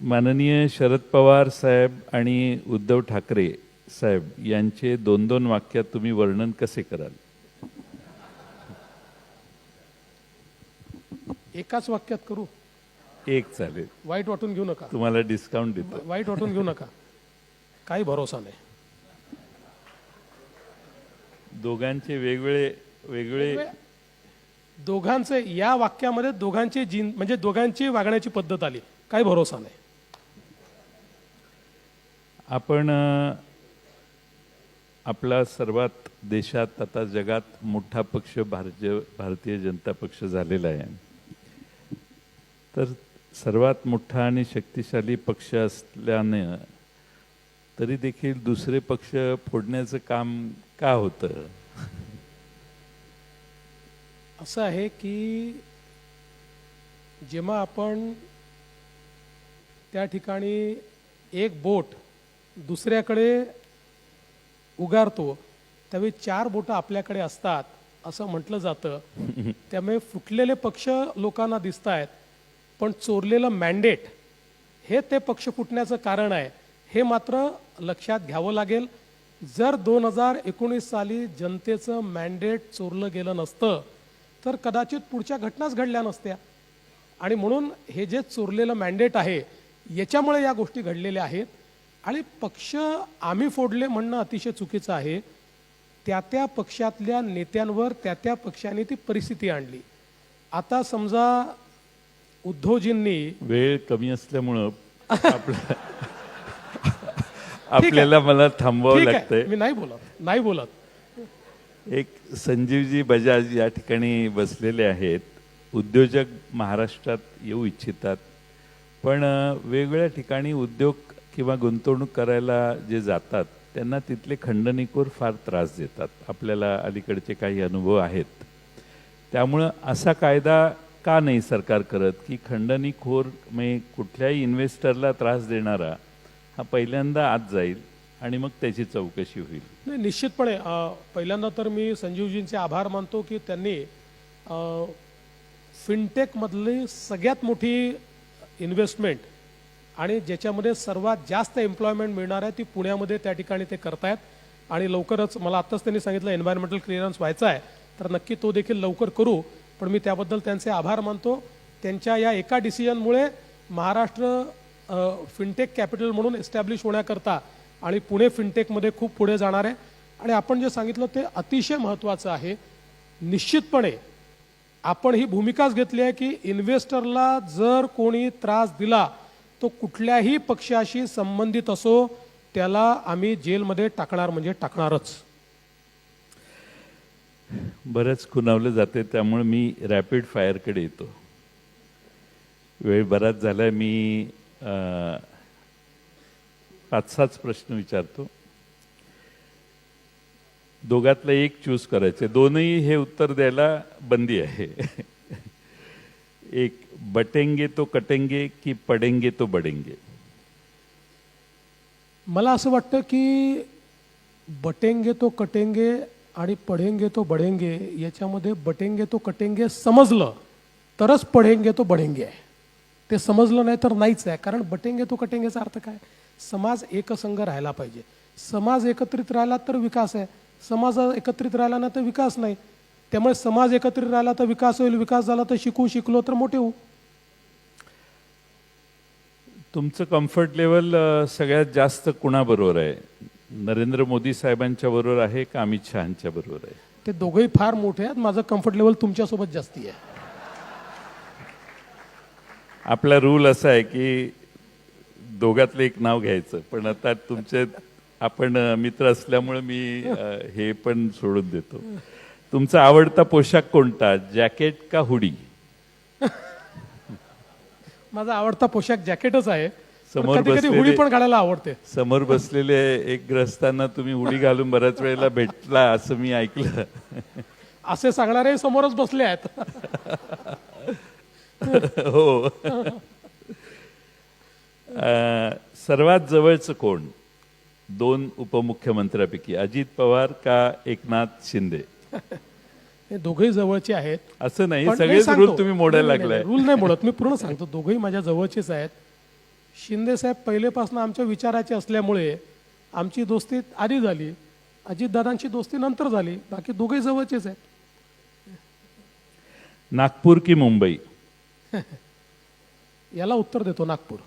माननीय शरद पवार साहेब आणि उद्धव ठाकरे साहेब यांचे दोन दोन वाक्यात तुम्ही वर्णन कसे कराल? एकाच वाक्यात करू? एक चालेल. वाईट वाटून घेऊ नका. तुम्हाला डिस्काउंट देतो. वाईट वाटून घेऊ नका. काही भरोसा नाही. दोघांचे वेगवेगळे वेगळे दोघांचे या वाक्यामध्ये दोघांची जीन म्हणजे दोघांची वागण्याची पद्धत आली. काही भरोसा नाही. आपण आपला सर्वात देशात आता जगात मोठा पक्ष भारतीय भारतीय जनता पक्ष झालेला आहे. तर सर्वात मोठा आणि शक्तिशाली पक्ष असल्यानं तरी देखील दुसरे पक्ष फोडण्याचं काम का होतं? असं आहे की जेव्हा आपण त्या ठिकाणी एक बोट दुसऱ्याकडे उगारतो त्यावेळी चार बोटं आपल्याकडे असतात असं म्हटलं जातं. त्यामुळे फुटलेले पक्ष लोकांना दिसत आहेत पण चोरलेलं मॅन्डेट हे ते पक्ष फुटण्याचं कारण आहे. हे मात्र लक्षात घ्यावं लागेल जर दोन हजार एकोणीस साली जनतेचं मॅन्डेट चोरलं गेलं नसतं तर कदाचित पुढच्या घटनाच घडल्या नसत्या. आणि म्हणून हे जे चोरलेलं मॅन्डेट आहे याच्यामुळे या गोष्टी घडलेल्या आहेत. आणि पक्ष आम्ही फोडले म्हणणं अतिशय चुकीचं आहे. त्या त्या पक्षातल्या नेत्यांवर त्या त्या पक्षाने ती परिस्थिती आणली. आता समजा उद्धवजींनी वेळ कमी असल्यामुळं आपल्या आपल्याला मला थांबवावं लागतंय. मी नाही बोलत. नाही बोलत. एक संजीवजी बजाज या ठिकाणी बसलेले आहेत. उद्योजक महाराष्ट्रात येऊ इच्छितात. पण वेगवेगळ्या ठिकाणी उद्योग किंवा गुंतवणूक करायला जे जातात त्यांना तिथले खंडणीखोर फार त्रास देतात. आपल्याला अलीकडचे काही अनुभव आहेत. त्यामुळं असा कायदा का नाही सरकार करत की खंडणीखोर म्हणजे कुठल्याही इन्व्हेस्टरला त्रास देणारा हा पहिल्यांदा आत जाईल आणि मग त्याची चौकशी होईल? नाही निश्चितपणे. पहिल्यांदा तर मी संजीवजींचे आभार मानतो की त्यांनी फिनटेकमधली सगळ्यात मोठी इन्व्हेस्टमेंट आणि ज्याच्यामध्ये सर्वात जास्त एम्प्लॉयमेंट मिळणार आहे ती पुण्यामध्ये त्या ठिकाणी ते करतायत. आणि लवकरच मला आत्ताच त्यांनी सांगितलं एन्व्हायरमेंटल क्लिअरन्स व्हायचा आहे तर नक्की तो देखील लवकर करू. पण मी त्याबद्दल त्यांचे आभार मानतो. त्यांच्या या एका डिसिजनमुळे महाराष्ट्र फिनटेक कॅपिटल म्हणून एस्टॅब्लिश होण्याकरता आणि पुणे फिनटेकमध्ये खूप पुढे जाणार आहे. आणि आपण जे सांगितलं ते अतिशय महत्त्वाचं आहे. निश्चितपणे आपण ही भूमिकाच घेतली आहे की इन्व्हेस्टरला जर कोणी त्रास दिला तो कुठल्याही पक्षाशी संबंधित असो त्याला आम्ही जेलमध्ये टाकणार म्हणजे टाकणारच. बरंच खुणावलं जाते त्यामुळे मी रॅपिड फायरकडे येतो. वेळ बराच झाला मी पाच सहाच प्रश्न विचारतो. दोघातलं एक चूज करायचे दोनही हे उत्तर द्यायला बंदी आहे. एक बटेंगे तो कटेंगे की पडेंगे तो बडेंगे. मला असं वाटतं की बटेंगे तो कटेंगे आणि पढेंगे तो बढेंगे याच्यामध्ये बटेंगे तो कटेंगे समजलं तरच पढेंगे तो बढेंगे आहे. ते समजलं नाही तर नाहीच आहे. कारण बटेंगे तो कटेंगेचा अर्थ काय? समाज एकसंघ राहायला पाहिजे. समाज एकत्रित राहिला तर विकास आहे. समाज एकत्रित राहिला ना तर विकास नाही. त्यामुळे समाज एकत्रित राहिला तर विकास होईल विकास झाला तर शिकू शिकलो तर मोठे होऊ. तुमचं कम्फर्ट लेवल सगळ्यात जास्त कुणाबरोबर आहे? नरेंद्र मोदी साहेबांच्या बरोबर आहे का अमित शहाच्या बरोबर आहे? ते दोघंही फार मोठे आहेत. माझं कम्फर्ट लेवल तुमच्यासोबत जास्ती आहे. आपला रूल असा आहे की दोघातलं एक नाव घ्यायचं. पण आता तुमचे आपण मित्र असल्यामुळे मी हे पण सोडून देतो. तुमचा आवडता पोशाख कोणता? जॅकेट का हुडी? माझा आवडता पोशाख जॅकेटच आहे. समोर बसलेले- हुडी पण घालायला आवडते. समोर बसलेले एक ग्रस्तांना तुम्ही हुडी घालून बऱ्याच वेळेला भेटला असं मी ऐकलं. असे सांगणारे समोरच बसले आहेत. हो. अ, सर्वात जवळचं कोण? दोन उपमुख्यमंत्र्यापैकी. अजित पवार का एकनाथ शिंदे? हे दोघेही जवळचे आहेत. असं नाही सगळेच रूल तुम्ही मोडायला लागलाय. रूल नाही मोडत. मी पूर्ण सांगतो. दोघेही माझ्या जवळचेच आहेत. शिंदे साहेब पहिलेपासून आमच्या विचाराचे असल्यामुळे आमची दोस्ती आधी झाली. अजितदादांची दोस्ती नंतर झाली. बाकी दोघेही जवळचेच आहेत. नागपूर की मुंबई? याला उत्तर देतो नागपूर.